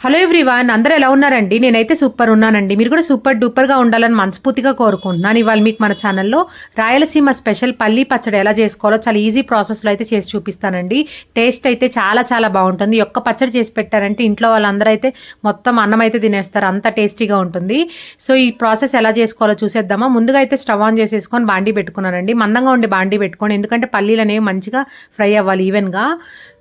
Hello everyone అందరూ ఎలా ఉన్నారండి? నేనైతే సూపర్ ఉన్నానండి. మీరు కూడా సూపర్ డూపర్గా ఉండాలని మనస్ఫూర్తిగా కోరుకుంటున్నాను. ఇవాళ మీకు మన ఛానల్లో రాయలసీమ స్పెషల్ పల్లి పచ్చడి ఎలా చేసుకోవాలో చాలా ఈజీ ప్రాసెస్లో అయితే చేసి చూపిస్తానండి. టేస్ట్ అయితే చాలా చాలా బాగుంటుంది. ఒక్క పచ్చడి చేసి పెట్టారంటే ఇంట్లో వాళ్ళందరూ అయితే మొత్తం అన్నం అయితే తినేస్తారు. అంత టేస్టీగా ఉంటుంది. సో ఈ ప్రాసెస్ ఎలా చేసుకోవాలో చూసేద్దామా? ముందుగా అయితే స్టవ్ ఆన్ చేసేసుకొని బాండీ పెట్టుకున్నానండి. మందంగా ఉండి బాండీ పెట్టుకోండి. ఎందుకంటే పల్లీలు అనేవి మంచిగా ఫ్రై అవ్వాలి ఈవెన్గా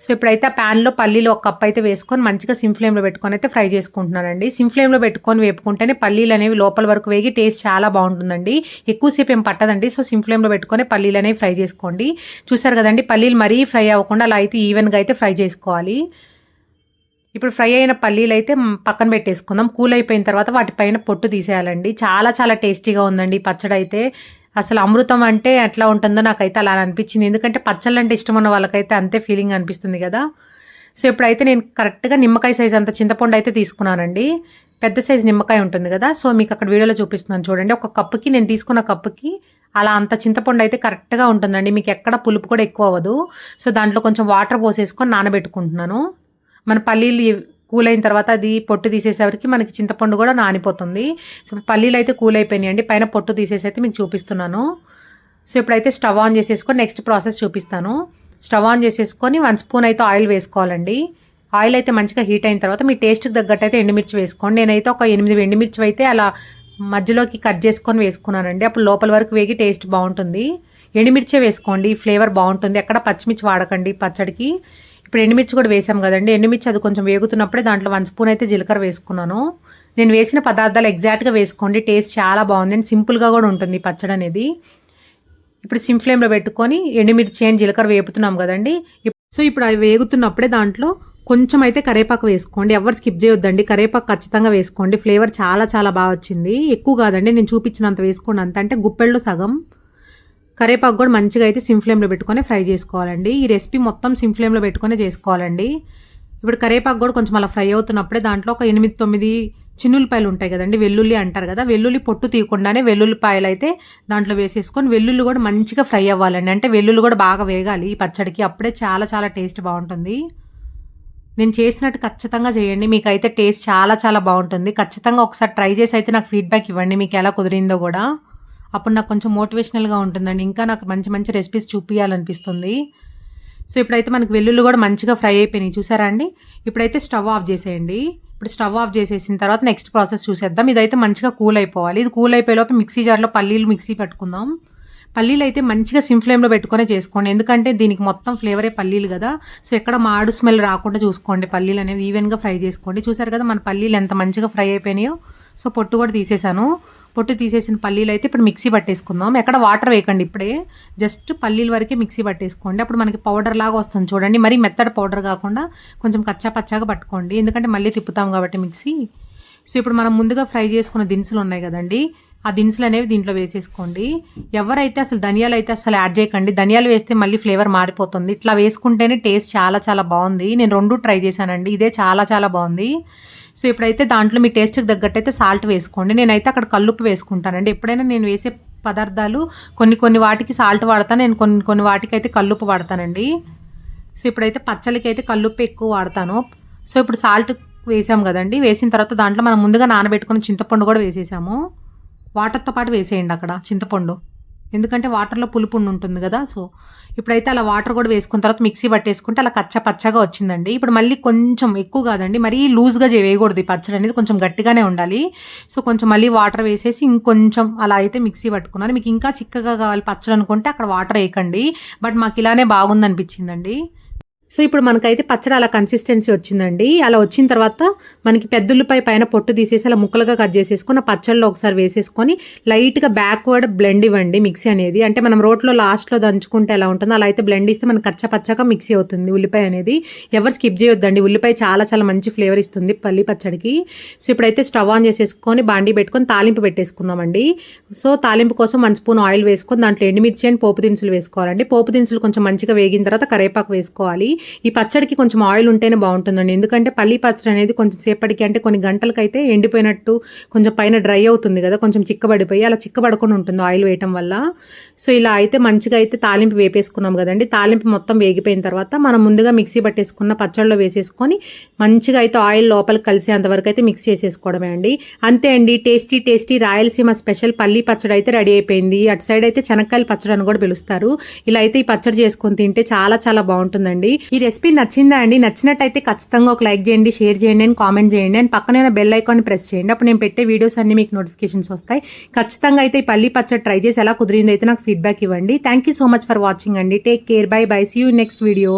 సో ఇప్పుడైతే ఆ ప్యాన్లో పల్లీలు ఒక కప్ అయితే వేసుకొని మంచిగా సిమ్ ఫ్లేమ్లో పెట్టుకొని అయితే ఫ్రై చేసుకుంటున్నానండి. సిమ్ ఫ్లేమ్లో పెట్టుకొని వేపుకుంటేనే పల్లీలు అనేవి లోపల వరకు వేగి టేస్ట్ చాలా బాగుంటుందండి. ఎక్కువసేపు ఏం పట్టదండి. సో సిమ్ ఫ్లేమ్లో పెట్టుకొని పల్లీలు అనేవి ఫ్రై చేసుకోండి. చూసారు కదండి పల్లీలు మరీ ఫ్రై అవ్వకుండా అలా అయితే ఈవెన్గా అయితే ఫ్రై చేసుకోవాలి. ఇప్పుడు ఫ్రై అయిన పల్లీలు అయితే పక్కన పెట్టేసుకుందాం. కూల్ అయిపోయిన తర్వాత వాటిపైన పొట్టు తీసేయాలండి. చాలా చాలా టేస్టీగా ఉందండి పచ్చడి అయితే. అసలు అమృతం అంటే ఎట్లా ఉంటుందో నాకైతే అలా అనిపించింది. ఎందుకంటే పచ్చళ్ళు అంటే ఇష్టం ఉన్న వాళ్ళకైతే అంతే ఫీలింగ్ అనిపిస్తుంది కదా. సో ఇప్పుడైతే నేను కరెక్ట్గా నిమ్మకాయ సైజ్ అంత చింతపండు అయితే తీసుకున్నానండి. పెద్ద సైజ్ నిమ్మకాయ ఉంటుంది కదా సో మీకు అక్కడ వీడియోలో చూపిస్తున్నాను చూడండి. ఒక కప్పుకి నేను తీసుకున్న కప్పుకి అలా అంత చింతపండు అయితే కరెక్ట్గా ఉంటుందండి. మీకు ఎక్కడ పులుపు కూడా ఎక్కువ అవ్వదు. సో దాంట్లో కొంచెం వాటర్ పోసేసుకొని నానబెట్టుకుంటున్నాను. మన పల్లీలు కూల్ అయిన తర్వాత అది పొట్టు తీసేసరికి మనకి చింతపండు కూడా నానిపోతుంది. సో పల్లీలు అయితే కూల్ అయిపోయినాయి అండి. పైన పొట్టు తీసేసి అయితే మీకు చూపిస్తున్నాను. సో ఇప్పుడైతే స్టవ్ ఆన్ చేసేసుకొని నెక్స్ట్ ప్రాసెస్ చూపిస్తాను. స్టవ్ ఆన్ చేసేసుకొని వన్ స్పూన్ అయితే ఆయిల్ వేసుకోవాలండి. ఆయిల్ అయితే మంచిగా హీట్ అయిన తర్వాత మీ టేస్ట్కి తగ్గట్టు అయితే ఎండుమిర్చి వేసుకోండి. నేనైతే ఒక ఎనిమిది ఎండుమిర్చి అయితే అలా మధ్యలోకి కట్ చేసుకొని వేసుకున్నానండి. అప్పుడు లోపల వరకు వేగి టేస్ట్ బాగుంటుంది. ఎండుమిర్చే వేసుకోండి. ఫ్లేవర్ బాగుంటుంది. ఎక్కడ పచ్చిమిర్చి వాడకండి పచ్చడికి. ఇప్పుడు ఎండుమిర్చి కూడా వేసాం కదండి. ఎండుమిర్చి అది కొంచెం వేగుతున్నప్పుడే దాంట్లో వన్ స్పూన్ అయితే జీలకర్ర వేసుకున్నాను. నేను వేసిన పదార్థాలు ఎగ్జాక్ట్గా వేసుకోండి. టేస్ట్ చాలా బాగుంది. అండ్ సింపుల్గా కూడా ఉంటుంది పచ్చడి అనేది ఇప్పుడు సిమ్ ఫ్లేమ్లో పెట్టుకొని ఎండుమిర్చి అండ్ జీలకర్ర వేపుతున్నాం కదండి. సో ఇప్పుడు అవి వేగుతున్నప్పుడే దాంట్లో కొంచెం అయితే కరేపాకు వేసుకోండి. ఎవరు స్కిప్ చేయొద్దండి. కరేపాకు ఖచ్చితంగా వేసుకోండి. ఫ్లేవర్ చాలా చాలా బాగా వచ్చింది. ఎక్కువ కాదండి నేను చూపించినంత వేసుకోండి అంత. అంటే గుప్పెళ్ళు సగం. కరేపాకు కూడా మంచిగా అయితే సిమ్ ఫ్లేమ్లో పెట్టుకొని ఫ్రై చేసుకోవాలండి. ఈ రెసిపీ మొత్తం సిమ్ ఫ్లేమ్లో పెట్టుకొని చేసుకోవాలండి. ఇప్పుడు కరేపాకు కూడా కొంచెం అలా ఫ్రై అవుతున్నప్పుడే దాంట్లో ఒక ఎనిమిది తొమ్మిది చిన్నులపాయలు ఉంటాయి కదండి వెల్లుల్లి అంటారు కదా వెల్లుల్లి పొట్టు తీయకుండానే వెల్లుల్లిపాయలు అయితే దాంట్లో వేసేసుకొని వెల్లుల్లి కూడా మంచిగా ఫ్రై అవ్వాలండి. అంటే వెల్లుల్లి కూడా బాగా వేగాలి ఈ పచ్చడికి అప్పుడే చాలా చాలా టేస్ట్ బాగుంటుంది. నేను చేసినట్టు ఖచ్చితంగా చేయండి మీకు అయితే టేస్ట్ చాలా చాలా బాగుంటుంది. ఖచ్చితంగా ఒకసారి ట్రై చేసి అయితే నాకు ఫీడ్బ్యాక్ ఇవ్వండి మీకు ఎలా కుదిరిందో కూడా. అప్పుడు నాకు కొంచెం మోటివేషనల్గా ఉంటుందండి ఇంకా నాకు మంచి మంచి రెసిపీస్ చూపించాలనిపిస్తుంది సో ఇప్పుడైతే మనకి వెల్లుల్లి కూడా మంచిగా ఫ్రై అయిపోయినాయి. చూసారా అండి? ఇప్పుడైతే స్టవ్ ఆఫ్ చేసేయండి. ఇప్పుడు స్టవ్ ఆఫ్ చేసేసిన తర్వాత నెక్స్ట్ ప్రాసెస్ చూసేద్దాం. ఇదైతే మంచిగా కూల్ అయిపోవాలి. ఇది కూల్ అయిపోయేలోపు మిక్సీ జార్లో పల్లీలు మిక్సీ పెట్టుకుందాం. పల్లీలు అయితే మంచిగా సిమ్ ఫ్లేమ్లో పెట్టుకొని చేసుకోండి. ఎందుకంటే దీనికి మొత్తం ఫ్లేవరే పల్లీలు కదా. సో ఎక్కడ మాడు స్మెల్ రాకుండా చూసుకోండి పల్లీలు అనేవి. ఈవెన్గా ఫ్రై చేసుకోండి. చూసారు కదా మన పల్లీలు ఎంత మంచిగా ఫ్రై అయిపోయినాయో. సో పొట్టు కూడా తీసేసాను. పొట్టు తీసేసిన పల్లీలు అయితే ఇప్పుడు మిక్సీ పట్టేసుకుందాం. ఎక్కడ వాటర్ వేయకండి ఇప్పుడే. జస్ట్ పల్లీల వరకే మిక్సీ పట్టేసుకోండి. అప్పుడు మనకి పౌడర్ లాగా వస్తుంది చూడండి. మరీ మెత్తడి పౌడర్ కాకుండా కొంచెం కచ్చా పచ్చాగా పట్టుకోండి. ఎందుకంటే మళ్ళీ తిప్పుతాం కాబట్టి మిక్సీ. సో ఇప్పుడు మనం ముందుగా ఫ్రై చేసుకున్న దినుసులు ఉన్నాయి కదండి. ఆ దినుసులు అనేవి దీంట్లో వేసేసుకోండి. ఎవరైతే అసలు ధనియాలు అయితే అసలు యాడ్ చేయకండి ధనియాలు వేస్తే మళ్ళీ ఫ్లేవర్ మారిపోతుంది. ఇట్లా వేసుకుంటేనే టేస్ట్ చాలా చాలా బాగుంది. నేను రెండు ట్రై చేశానండి. ఇదే చాలా చాలా బాగుంది. సో ఇప్పుడైతే దాంట్లో మీ టేస్ట్కి తగ్గట్టు అయితే సాల్ట్ వేసుకోండి. నేనైతే అక్కడ కల్లుప్పు వేసుకుంటానండి. ఎప్పుడైనా నేను వేసే పదార్థాలు కొన్ని కొన్ని వాటికి సాల్ట్ వాడతాను. నేను కొన్ని కొన్ని వాటికి అయితే కల్లుప్పు వాడతానండి. సో ఇప్పుడైతే పచ్చళ్ళకి అయితే కల్లుప్పు ఎక్కువ వాడతాను. సో ఇప్పుడు సాల్ట్ వేసాము కదండి. వేసిన తర్వాత దాంట్లో మనం ముందుగా నానబెట్టుకున్న చింతపండు కూడా వేసేసాము. వాటర్తో పాటు వేసేయండి అక్కడ చింతపండు. ఎందుకంటే వాటర్లో పులుపు ఉంటుంది కదా సో ఇప్పుడైతే అలా వాటర్ కూడా వేసుకున్న తర్వాత మిక్సీ పట్టేసుకుంటే అలా కచ్చ పచ్చగా వచ్చిందండి. ఇప్పుడు మళ్ళీ కొంచెం ఎక్కువ కాదండి మరీ లూజ్గా వేయకూడదు ఈ పచ్చడి అనేది కొంచెం గట్టిగానే ఉండాలి. సో కొంచెం మళ్ళీ వాటర్ వేసేసి ఇంకొంచెం అలా అయితే మిక్సీ పట్టుకున్నాను. మీకు ఇంకా చిక్కగా కావాలి పచ్చడి అనుకుంటే అక్కడ వాటర్ వేయకండి బట్ మాకు ఇలానే బాగుంది అనిపించిందండి సో ఇప్పుడు మనకైతే పచ్చడి అలా కన్సిస్టెన్సీ వచ్చిందండి. అలా వచ్చిన తర్వాత మనకి పెద్దలపై పైన పొట్టు తీసేసి అలా ముక్కలుగా కట్ చేసేసుకొని ఆ ఒకసారి వేసేసుకొని లైట్గా బ్యాక్వర్డ్ బ్లెండ్ ఇవ్వండి మిక్సీ అనేది. అంటే మనం రోట్లో లాస్ట్లో దంచుకుంటే ఎలా ఉంటుందో అలా అయితే బ్లెండ్ ఇస్తే మనకి కచ్చ పచ్చగా మిక్సీ అవుతుంది ఉల్లిపాయ అనేది. ఎవరు స్కిప్ చేయొద్దండి. ఉల్లిపాయ చాలా చాలా మంచి ఫ్లేవర్ ఇస్తుంది పల్లి పచ్చడికి. సో ఇప్పుడైతే స్టవ్ ఆన్ చేసేసుకొని బాండీ పెట్టుకొని తాలింపు పెట్టేసుకుందామండి. సో తాలింపు కోసం వన్ స్పూన్ ఆయిల్ వేసుకొని దాంట్లో ఎండుమిర్చి అండ్ పోపు దినుసులు వేసుకోవాలండి. పోపు దినుసులు కొంచెం మంచిగా వేగిన తర్వాత కరేపాకు వేసుకోవాలి. ఈ పచ్చడికి కొంచెం ఆయిల్ ఉంటేనే బాగుంటుందండి. ఎందుకంటే పల్లి పచ్చడి అనేది కొంచెం సేపటికి అంటే కొన్ని గంటలకైతే ఎండిపోయినట్టు కొంచెం పైన డ్రై అవుతుంది కదా కొంచెం చిక్కబడిపోయి అలా చిక్కబడకుండా ఉంటుంది ఆయిల్ వేయటం వల్ల. సో ఇలా అయితే మంచిగా అయితే తాలింపు వేపేసుకున్నాం కదండి. తాలింపు మొత్తం వేగిపోయిన తర్వాత మనం ముందుగా మిక్సీ పట్టేసుకున్న పచ్చళ్ళలో వేసేసుకొని మంచిగా అయితే ఆయిల్ లోపలికి కలిసేంత వరకు అయితే మిక్స్ చేసేసుకోవడమే అండి. అంతే అండి టేస్టీ టేస్టీ రాయలసీమ స్పెషల్ పల్లి పచ్చడి అయితే రెడీ అయిపోయింది. అటు సైడ్ అయితే చెనక్కాయల పచ్చడి అని కూడా పిలుస్తారు. ఇలా అయితే ఈ పచ్చడి చేసుకొని తింటే చాలా చాలా బాగుంటుందండి. ఈ రెసిపీ నచ్చిందా అండి? నచ్చినట్టయితే ఖచ్చితంగా ఒక లైక్ చేయండి షేర్ చేయండి అండ్ కామెంట్ చేయండి. అండ్ పక్కన బెల్ ఐకాన్ ప్రెస్ చేయండి. అప్పుడు నేను పెట్టే వీడియోస్ అన్ని మీకు నోటిఫికేషన్స్ వస్తాయి. ఖచ్చితంగా అయితే ఈ పల్లి పచ్చడి ట్రై చేసి ఎలా కుదిరిందో అయితే నాకు ఫీడ్బ్యాక్ ఇవ్వండి. Thank you so much for watching అండి. Take care bye bye see you next video